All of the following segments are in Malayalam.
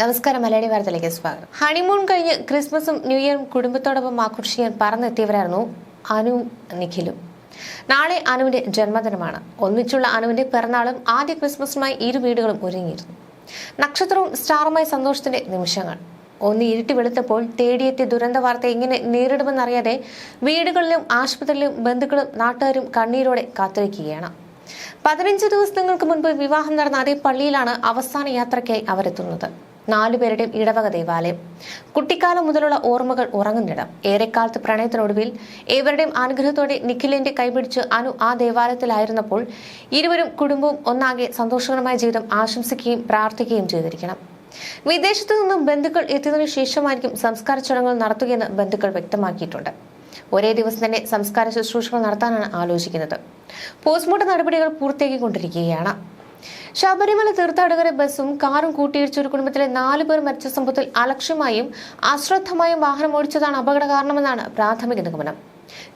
നമസ്കാരം മലയാളി വാർത്തയിലേക്ക് സ്വാഗതം. ഹണിമൂൺ കഴിഞ്ഞ് ക്രിസ്മസും ന്യൂ ഇയറും കുടുംബത്തോടൊപ്പം ആഘോഷിക്കാൻ പറന്നെത്തിയവരായിരുന്നു അനുവും നിഖിലും. നാളെ അനുവിന്റെ ജന്മദിനമാണ്. ഒന്നിച്ചുള്ള അനുവിന്റെ പിറന്നാളും ആദ്യ ക്രിസ്മസുമായി ഇരു വീടുകളും ഒരുങ്ങിയിരുന്നു. നക്ഷത്രവും സ്റ്റാറുമായി സന്തോഷത്തിന്റെ നിമിഷങ്ങൾ. ഒന്ന് ഇരുട്ടി വെളുത്തപ്പോൾ തേടിയെത്തിയ ദുരന്ത വാർത്ത എങ്ങനെ നേരിടുമെന്നറിയാതെ വീടുകളിലും ആശുപത്രിയിലും ബന്ധുക്കളും നാട്ടുകാരും കണ്ണീരോടെ കാത്തിരിക്കുകയാണ്. പതിനഞ്ച് ദിവസങ്ങൾക്ക് മുൻപ് വിവാഹം നടന്ന അതേ പള്ളിയിലാണ് അവസാന യാത്രയ്ക്കായി അവരെത്തുന്നത്. നാലുപേരുടെയും ഇടവക ദേവാലയം. കുട്ടിക്കാലം മുതലുള്ള ഓർമ്മകൾ ഉറങ്ങുന്നിടം. ഏറെക്കാലത്ത് പ്രണയത്തിനൊടുവിൽ ഏവരുടെയും അനുഗ്രഹത്തോടെ നിഖിലിന്റെ കൈപിടിച്ച് അനു ആ ദേവാലയത്തിലായിരുന്നപ്പോൾ ഇരുവരും കുടുംബവും ഒന്നാകെ സന്തോഷകരമായ ജീവിതം ആശംസിക്കുകയും പ്രാർത്ഥിക്കുകയും ചെയ്തിരിക്കണം. വിദേശത്തു നിന്നും ബന്ധുക്കൾ എത്തിയതിനു ശേഷമായിരിക്കും സംസ്കാര ചടങ്ങുകൾ നടത്തുകയെന്ന് ബന്ധുക്കൾ വ്യക്തമാക്കിയിട്ടുണ്ട്. ഒരേ ദിവസം തന്നെ സംസ്കാര ശുശ്രൂഷകൾ നടത്താനാണ് ആലോചിക്കുന്നത്. പോസ്റ്റ്മോർട്ടം നടപടികൾ പൂർത്തിയാക്കിക്കൊണ്ടിരിക്കുകയാണ്. ശബരിമല തീർത്ഥാടകരെ ബസ്സും കാറും കൂട്ടിയിടിച്ച ഒരു കുടുംബത്തിലെ നാല് പേർ മരിച്ച സംഭവത്തിൽ അലക്ഷ്യമായും അശ്രദ്ധമായും വാഹനം ഓടിച്ചതാണ് അപകട കാരണമെന്നാണ് പ്രാഥമിക നിഗമനം.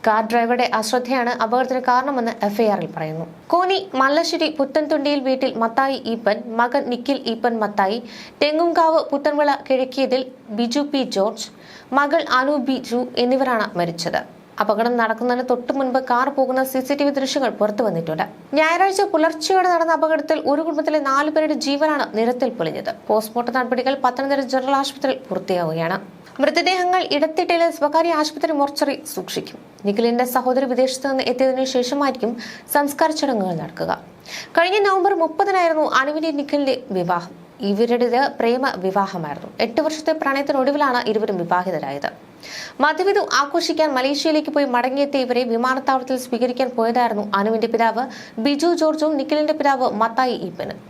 കാർ ഡ്രൈവറുടെ അശ്രദ്ധയാണ് അപകടത്തിന് കാരണമെന്ന് എഫ്ഐആറിൽ പറയുന്നു. കോന്നി മല്ലശ്ശേരി പുത്തൻതുണ്ടിയിൽ വീട്ടിൽ മത്തായി ഈപ്പൻ മകൻ നിഖിൽ ഈപ്പൻ മത്തായി തെങ്ങുംകാവ് പുത്തൻവിള കിഴക്കിയതിൽ ബിജു പി ജോർജ് മകൾ അനു ബിജു എന്നിവരാണ് മരിച്ചത്. അപകടം നടക്കുന്നതിന് തൊട്ടു മുൻപ് കാർ പോകുന്ന സി സി ടി വി ദൃശ്യങ്ങൾ പുറത്തു വന്നിട്ടുണ്ട്. ഞായറാഴ്ച പുലർച്ചെയോടെ നടന്ന അപകടത്തിൽ ഒരു കുടുംബത്തിലെ നാലു പേരുടെ ജീവനാണ് നിരത്തിൽ പൊളിഞ്ഞത് പോസ്റ്റ്മോർട്ടം നടപടികൾ പത്തനംതിട്ട ജനറൽ ആശുപത്രിയിൽ പൂർത്തിയാവുകയാണ്. മൃതദേഹങ്ങൾ ഇടത്തിട്ടയിലെ സ്വകാര്യ ആശുപത്രി മോർച്ചറി സൂക്ഷിക്കും. നിഖിലിന്റെ സഹോദരി വിദേശത്ത് നിന്ന് എത്തിയതിനു ശേഷമായിരിക്കും സംസ്കാര ചടങ്ങുകൾ നടക്കുക. കഴിഞ്ഞ നവംബർ മുപ്പതിനായിരുന്നു അനുവിന്റെ നിഖിലിന്റെ വിവാഹം. ഇവരുടേത് പ്രേമ വിവാഹമായിരുന്നു. എട്ട് വർഷത്തെ പ്രണയത്തിനൊടുവിലാണ് ഇരുവരും വിവാഹിതരായത്. മധുവിധു ആഘോഷിക്കാൻ മലേഷ്യയിലേക്ക് പോയി മടങ്ങിയെത്തിയ ഇവരെ വിമാനത്താവളത്തിൽ സ്വീകരിക്കാൻ പോയതായിരുന്നു അനുവിന്റെ പിതാവ്. ബിജു ജോർജും നിഖിലിന്റെ പിതാവ് മത്തായി ഈപ്പനും.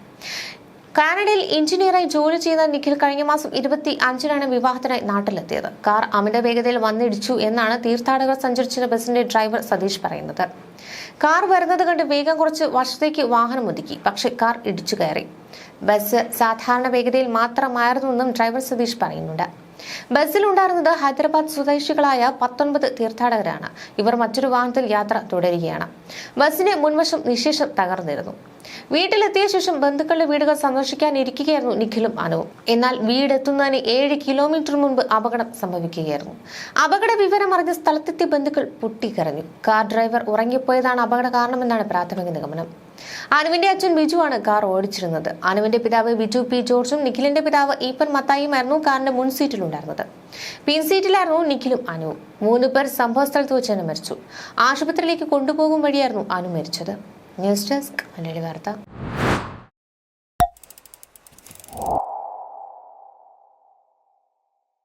കാനഡയിൽ എഞ്ചിനീയറായി ജോലി ചെയ്യുന്ന നിഖിൽ കഴിഞ്ഞ മാസം ഇരുപത്തി അഞ്ചിനാണ് വിവാഹത്തിനായി നാട്ടിലെത്തിയത്. കാർ അമിത വേഗതയിൽ വന്നിടിച്ചു എന്നാണ് തീർത്ഥാടകർ സഞ്ചരിച്ചിരുന്ന ബസിന്റെ ഡ്രൈവർ സതീഷ് പറയുന്നത്. കാർ വരുന്നത് കണ്ട് വേഗം കുറച്ച് വർഷത്തേക്ക് വാഹനം ഒതുക്കി പക്ഷേ കാർ ഇടിച്ചു കയറി. ബസ് സാധാരണ വേഗതയിൽ മാത്രമായിരുന്നുവെന്നും ഡ്രൈവർ സതീഷ് പറയുന്നുണ്ട്. ബസ്സിലുണ്ടായിരുന്നത് ഹൈദരാബാദ് സ്വദേശികളായ പത്തൊൻപത് തീർത്ഥാടകരാണ്. ഇവർ മറ്റൊരു വാഹനത്തിൽ യാത്ര തുടരുകയാണ്. ബസ്സിന്റെ മുൻവശം നിശേഷം തകർന്നിരുന്നു. വീട്ടിലെത്തിയ ശേഷം ബന്ധുക്കളുടെ വീടുകൾ സന്ദർശിക്കാൻ ഇരിക്കുകയായിരുന്നു നിഖിലും അനുവും. എന്നാൽ വീടെത്തുന്നതിന് ഏഴ് കിലോമീറ്റർ മുൻപ് അപകടം സംഭവിക്കുകയായിരുന്നു. അപകട വിവരം അറിഞ്ഞ സ്ഥലത്തെത്തിയ ബന്ധുക്കൾ പൊട്ടിക്കരഞ്ഞു. കാർ ഡ്രൈവർ ഉറങ്ങിപ്പോയതാണ് അപകട കാരണമെന്നാണ് പ്രാഥമിക നിഗമനം. അനുവിന്റെ അച്ഛൻ ബിജു ആണ് കാർ ഓടിച്ചിരുന്നത്. അനുവിന്റെ പിതാവ് ബിജു പി ജോർജും നിഖിലിന്റെ പിതാവ് ഈപ്പൻ മത്തായിയുമായിരുന്നു കാറിന്റെ മുൻ സീറ്റിലുണ്ടായിരുന്നത്. പിൻ സീറ്റിലായിരുന്നു നിഖിലും അനുവും. മൂന്ന് പേർ സംഭവ സ്ഥലത്ത് വെച്ച് തന്നെ മരിച്ചു. ആശുപത്രിയിലേക്ക് കൊണ്ടുപോകും വഴിയായിരുന്നു അനു മരിച്ചത്. ന്യൂസ് ഡെസ്ക് മലയാളി വാർത്ത.